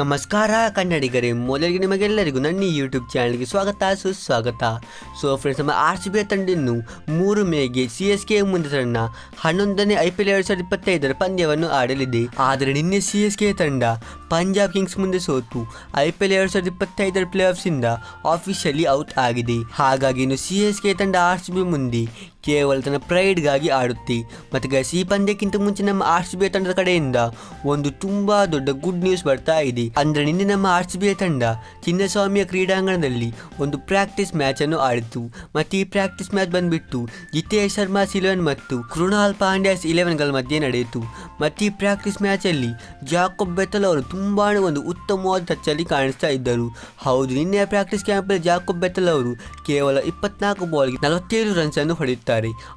ನಮಸ್ಕಾರ ಕನ್ನಡಿಗರೇ, ಮೊದಲಿಗೆ ನಿಮಗೆಲ್ಲರಿಗೂ ನನ್ನ ಯೂಟ್ಯೂಬ್ ಚಾನಲ್ಗೆ ಸ್ವಾಗತ, ಸುಸ್ವಾಗತ. ಸೊ ಫ್ರೆಂಡ್ಸ್ ನಮ್ಮ ಆರ್ ಸಿ ಬಿ ತಂಡ ಇನ್ನು ಮೂರು ಮೇಗೆ ಸಿ ಎಸ್ ಕೆ ಮುಂದೆ ತಂಡ ಹನ್ನೊಂದನೇ ಐ ಪಿ ಎಲ್ ಎರಡು ಸಾವಿರದ ಇಪ್ಪತ್ತೈದರ ಪಂದ್ಯವನ್ನು ಆಡಲಿದೆ. ಆದರೆ ನಿನ್ನೆ ಸಿ ಎಸ್ ಕೆ ತಂಡ ಪಂಜಾಬ್ ಕಿಂಗ್ಸ್ ಮುಂದೆ ಸೋತು ಐ ಪಿ ಎಲ್ ಎರಡು ಸಾವಿರದ ಇಪ್ಪತ್ತೈದರ ಪ್ಲೇ ಆಫ್ಸಿಂದ ಆಫಿಷಿಯಲಿ ಔಟ್ ಆಗಿದೆ. ಹಾಗಾಗಿ ಇನ್ನು ಸಿ ಎಸ್ ಕೆ ತಂಡ ಆರ್ ಸಿ ಬಿ ಮುಂದೆ ಕೇವಲ ತನ್ನ ಪ್ರೈಡ್ಗಾಗಿ ಆಡುತ್ತೆ. ಮತ್ತು ಗೈಸ್ ಈ ಪಂದ್ಯಕ್ಕಿಂತ ಮುಂಚೆ ನಮ್ಮ ಆರ್ ಸಿ ಬಿ ತಂಡದ ಕಡೆಯಿಂದ ಒಂದು ತುಂಬಾ ದೊಡ್ಡ ಗುಡ್ ನ್ಯೂಸ್ ಬರ್ತಾ ಇದೆ. ಅಂದರೆ ನಿನ್ನೆ ನಮ್ಮ ಆರ್ ಸಿ ಬಿ ತಂಡ ಚಿನ್ನಸ್ವಾಮಿಯ ಕ್ರೀಡಾಂಗಣದಲ್ಲಿ ಒಂದು ಪ್ರಾಕ್ಟೀಸ್ ಮ್ಯಾಚ್ ಅನ್ನು ಆಡಿತು ಮತ್ತು ಈ ಪ್ರಾಕ್ಟೀಸ್ ಮ್ಯಾಚ್ ಬಂದ್ಬಿಟ್ಟು ಜಿತೇಶ್ ಶರ್ಮಾ, ಸಿಲೋನ್ ಮತ್ತು ಕೃಣಾಲ್ ಪಾಂಡ್ಯಾಸ್ ಇಲೆವೆನ್ಗಳ ಮಧ್ಯೆ ನಡೆಯಿತು. ಮತ್ತು ಈ ಪ್ರಾಕ್ಟೀಸ್ ಮ್ಯಾಚಲ್ಲಿ ಜಾಕೋಬ್ ಬೆತ್ತಲ್ ಅವರು ತುಂಬಾ ಒಂದು ಉತ್ತಮವಾದ ಟಚ್ಚಲ್ಲಿ ಕಾಣಿಸ್ತಾ ಇದ್ದರು. ಹೌದು, ನಿನ್ನೆ ಪ್ರಾಕ್ಟೀಸ್ ಕ್ಯಾಂಪಲ್ಲಿ ಜಾಕೋಬ್ ಬೆತ್ತಲ್ ಅವರು ಕೇವಲ ಇಪ್ಪತ್ನಾಲ್ಕು ಬಾಲ್ಗೆ ನಲವತ್ತೇಳು ರನ್ಸ್ ಅನ್ನು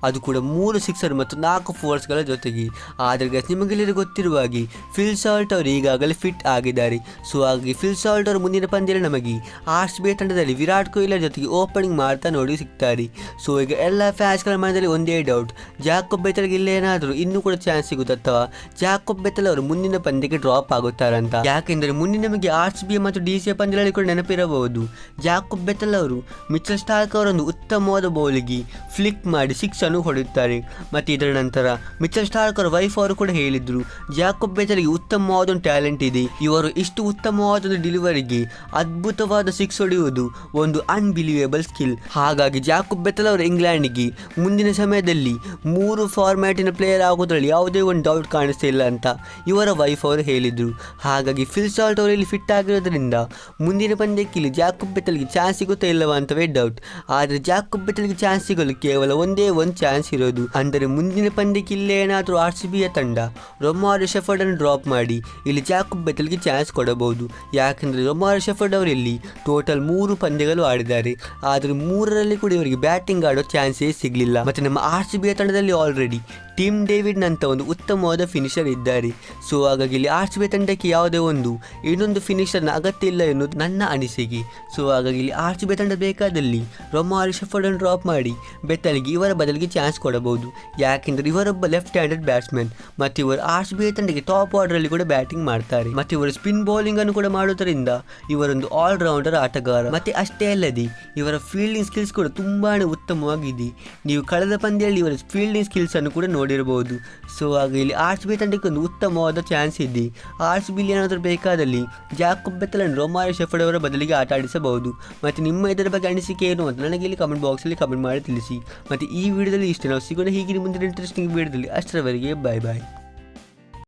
ಅದು ಕೂಡ ಮೂರು ಸಿಕ್ಸರ್ ಮತ್ತು ನಾಲ್ಕು ಫೋರ್ಸ್ಗಳ ಜೊತೆಗೆ. ಆದರೆ ನಿಮಗೆಲ್ಲರೂ ಗೊತ್ತಿರುವ ಹಾಗೆ ಫಿಲ್ ಸಾಲ್ಟ್ ಅವರು ಈಗಾಗಲೇ ಫಿಟ್ ಆಗಿದ್ದಾರೆ. ಸೊ ಹಾಗಾಗಿ ಫಿಲ್ ಸಾಲ್ಟ್ ಅವರು ಮುಂದಿನ ಪಂದ್ಯದಲ್ಲಿ ನಮಗೆ ಆಸ್ಟ್ರೇಲಿಯಾ ತಂಡದಲ್ಲಿ ವಿರಾಟ್ ಕೊಹ್ಲಿ ಜೊತೆಗೆ ಓಪನಿಂಗ್ ಮಾಡ್ತಾ ನೋಡಿ ಸಿಗ್ತಾರೆ. ಸೊ ಈಗ ಎಲ್ಲ ಫ್ಯಾನ್ಸ್ಗಳ ಮನದಲ್ಲಿ ಒಂದೇ ಡೌಟ್ ಜಾಕೋಬ್ ಬೆತ್ತಲ್ಗೆ ಇಲ್ಲೇನಾದರೂ ಇನ್ನೂ ಕೂಡ ಚಾನ್ಸ್ ಸಿಗುತ್ತೆ ಅಥವಾ ಜಾಕೋಬ್ ಬೆತ್ತಲ್ ಅವರು ಮುಂದಿನ ಪಂದ್ಯಕ್ಕೆ ಡ್ರಾಪ್ ಆಗುತ್ತಾರಂತ ಯಾಕೆಂದರೆ ಮುಂದೆ ನಮಗೆ ಆರ್ ಸಿ ಬಿ ಮತ್ತು ಡಿ ಸಿ ಪಂದ್ಯಗಳಲ್ಲಿ ಕೂಡ ನೆನಪಿರಬಹುದು. ಜಾಕೋಬ್ ಬೆತ್ತಲ್ ಅವರು ಮಿಚಲ್ ಸ್ಟಾರ್ಕ್ ಅವರೊಂದು ಉತ್ತಮವಾದ ಬೌಲಿಗೆ ಫ್ಲಿಕ್ ಮಾಡಿ ಸಿಕ್ಸ್ ಅನ್ನು ಹೊಡೆಯುತ್ತಾರೆ. ಮತ್ತು ಇದರ ನಂತರ ಮಿಚಲ್ ಸ್ಟಾರ್ಕ್ ಅವರ ವೈಫ್ ಅವರು ಕೂಡ ಹೇಳಿದ್ರು, ಜಾಕೋಬ್ ಬೆತ್ತಲ್ಗೆ ಉತ್ತಮವಾದ ಒಂದು ಟ್ಯಾಲೆಂಟ್ ಇದೆ. ಇವರು ಇಷ್ಟು ಉತ್ತಮವಾದ ಒಂದು ಡೆಲಿವರಿಗೆ ಅದ್ಭುತವಾದ ಸಿಕ್ಸ್ ಹೊಡೆಯುವುದು ಒಂದು ಅನ್ಬಿಲೀವೇಬಲ್ ಸ್ಕಿಲ್ ಹಾಗಾಗಿ ಜಾಕೋಬ್ ಬೆತಲ್ ಅವರು ಇಂಗ್ಲೆಂಡ್ಗೆ ಮುಂದಿನ ಸಮಯದಲ್ಲಿ ಮೂರು ಫಾರ್ಮ್ಯಾಟಿನ ಪ್ಲೇಯರ್ ಆಗೋದ್ರಲ್ಲಿ ಯಾವುದೇ ಒಂದು ಡೌಟ್ ಕಾಣಿಸ್ತಾ ಇಲ್ಲ ಅಂತ ಇವರ ವೈಫ್ ಅವರು ಹೇಳಿದರು. ಹಾಗಾಗಿ ಫಿಲ್ ಸಾಲ್ಟ್ ಅವರಲ್ಲಿ ಫಿಟ್ ಆಗಿರೋದ್ರಿಂದ ಮುಂದಿನ ಪಂದ್ಯಕ್ಕೆ ಇಲ್ಲಿ ಜಾಕೋಬ್ ಬೆತಲ್ಗೆ ಚಾನ್ಸ್ ಸಿಗುತ್ತಾ ಇಲ್ಲವಾ ಅಂತವೇ ಡೌಟ್ ಆದರೆ ಜಾಕೋಬ್ ಬೆತಲ್ಗೆ ಚಾನ್ಸ್ ಸಿಗಲು ಕೇವಲ ಒಂದೇ ಒಂದು ಚಾನ್ಸ್ ಇರೋದು. ಅಂದರೆ ಮುಂದಿನ ಪಂದ್ಯಕ್ಕೆ ಇಲ್ಲೇ ಏನಾದರೂ ಆರ್ ಸಿ ಬಿಯ ತಂಡ ರೊಮಾ ರಿಷಫರ್ಡ್ ಅನ್ನು ಡ್ರಾಪ್ ಮಾಡಿ, ಇಲ್ಲಿ ಜಾಕೋಬ್ ಬೆತ್ತಲ್ಗೆ ಚಾನ್ಸ್ ಕೊಡಬಹುದು. ಯಾಕೆಂದರೆ ರೊಮಾ ರಿಷಫರ್ಡ್ ಅವರು ಇಲ್ಲಿ ಟೋಟಲ್ ಮೂರು ಪಂದ್ಯಗಳು ಆಡಿದ್ದಾರೆ. ಆದರೆ ಮೂರರಲ್ಲಿ ಕೂಡ ಇವರಿಗೆ ಬ್ಯಾಟಿಂಗ್ ಆಡೋ ಚಾನ್ಸೇ ಸಿಗಲಿಲ್ಲ. ಮತ್ತು ನಮ್ಮ ಆರ್ ಸಿ ಬಿಯ ತಂಡದಲ್ಲಿ ಆಲ್ರೆಡಿ ಟಿಮ್ ಡೇವಿಡ್ ನಂತ ಒಂದು ಉತ್ತಮವಾದ ಫಿನಿಷರ್ ಇದ್ದಾರೆ. ಸೊ ಹಾಗಾಗಿ ಇಲ್ಲಿ ಆರ್ ಸಿ ಬಿ ತಂಡಕ್ಕೆ ಯಾವುದೇ ಒಂದು, ಇನ್ನೊಂದು ಫಿನಿಷರ್ನ ಅಗತ್ಯ ಇಲ್ಲ ಎನ್ನುವುದು ನನ್ನ ಅನಿಸಿಕೆ. ಸೊ ಹಾಗಾಗಿ ಇಲ್ಲಿ ಆರ್ ಸಿ ಬಿ ತಂಡ ಬೇಕಾದಲ್ಲಿ ರೊಮಾರಿ ಅನ್ನು ಡ್ರಾಪ್ ಮಾಡಿ, ಬೆತ್ತಲಿಗೆ ಇವರ ಬದಲಿಗೆ ಚಾನ್ಸ್ ಕೊಡಬಹುದು. ಯಾಕೆಂದರೆ ಇವರೊಬ್ಬ ಲೆಫ್ಟ್ ಹ್ಯಾಂಡೆಡ್ ಬ್ಯಾಟ್ಸ್ಮನ್ ಮತ್ತು ಇವರು ಆರ್ ಬಿ ತಂಡಕ್ಕೆ ಟಾಪ್ ಆರ್ಡರಲ್ಲಿ ಕೂಡ ಬ್ಯಾಟಿಂಗ್ ಮಾಡ್ತಾರೆ. ಮತ್ತು ಇವರು ಸ್ಪಿನ್ ಬೌಲಿಂಗ್ ಅನ್ನು ಕೂಡ ಮಾಡುವುದರಿಂದ ಇವರೊಂದು ಆಲ್ರೌಂಡರ್ ಆಟಗಾರ. ಮತ್ತೆ ಅಷ್ಟೇ ಅಲ್ಲದೆ, ಇವರ ಫೀಲ್ಡಿಂಗ್ ಸ್ಕಿಲ್ಸ್ ಕೂಡ ತುಂಬಾ ಉತ್ತಮವಾಗಿದೆ. ನೀವು ಕಳೆದ ಪಂದ್ಯದಲ್ಲಿ ಇವರ ಫೀಲ್ಡಿಂಗ್ ಸ್ಕಿಲ್ಸ್ ಅನ್ನು ಕೂಡ ನೋಡಿರಬಹುದು. ಸೊ ಹಾಗೆ ಇಲ್ಲಿ ಆರ್ ಸಿ ಬಿ ತಂಡಕ್ಕೆ ಒಂದು ಉತ್ತಮವಾದ ಚಾನ್ಸ್ ಇದೆ. ಆರ್ ಬಿ ಏನಾದರೂ ಬೇಕಾದಲ್ಲಿ ಜಾಕೋಬ್ ಬೆತ್ತಲನ್ನು ರೋಮಾರಿ ಶೆಫರ್ಡ್ ಅವರ ಬದಲಿಗೆ ಆಟ ಆಡಿಸಬಹುದು ಮತ್ತು ನಿಮ್ಮ ಇದರ ಬಗ್ಗೆ ಅನಿಸಿಕೆ ಏನು ಅಂತ ನನಗೆ ಇಲ್ಲಿ ಕಮೆಂಟ್ ಬಾಕ್ಸಲ್ಲಿ ಕಮೆಂಟ್ ಮಾಡಿ ತಿಳಿಸಿ. ಮತ್ತು ಈ ವಿಡಿಯೋದಲ್ಲಿ ಇಷ್ಟೇ. ನಾವು ಸಿಗೋಣ ಹೀಗಿನ ಮುಂದಿನ ಇಂಟ್ರೆಸ್ಟಿಂಗ್ ವಿಡಿಯೋದಲ್ಲಿ ಅಷ್ಟರವರೆಗೆ ಬಾಯ್ ಬಾಯ್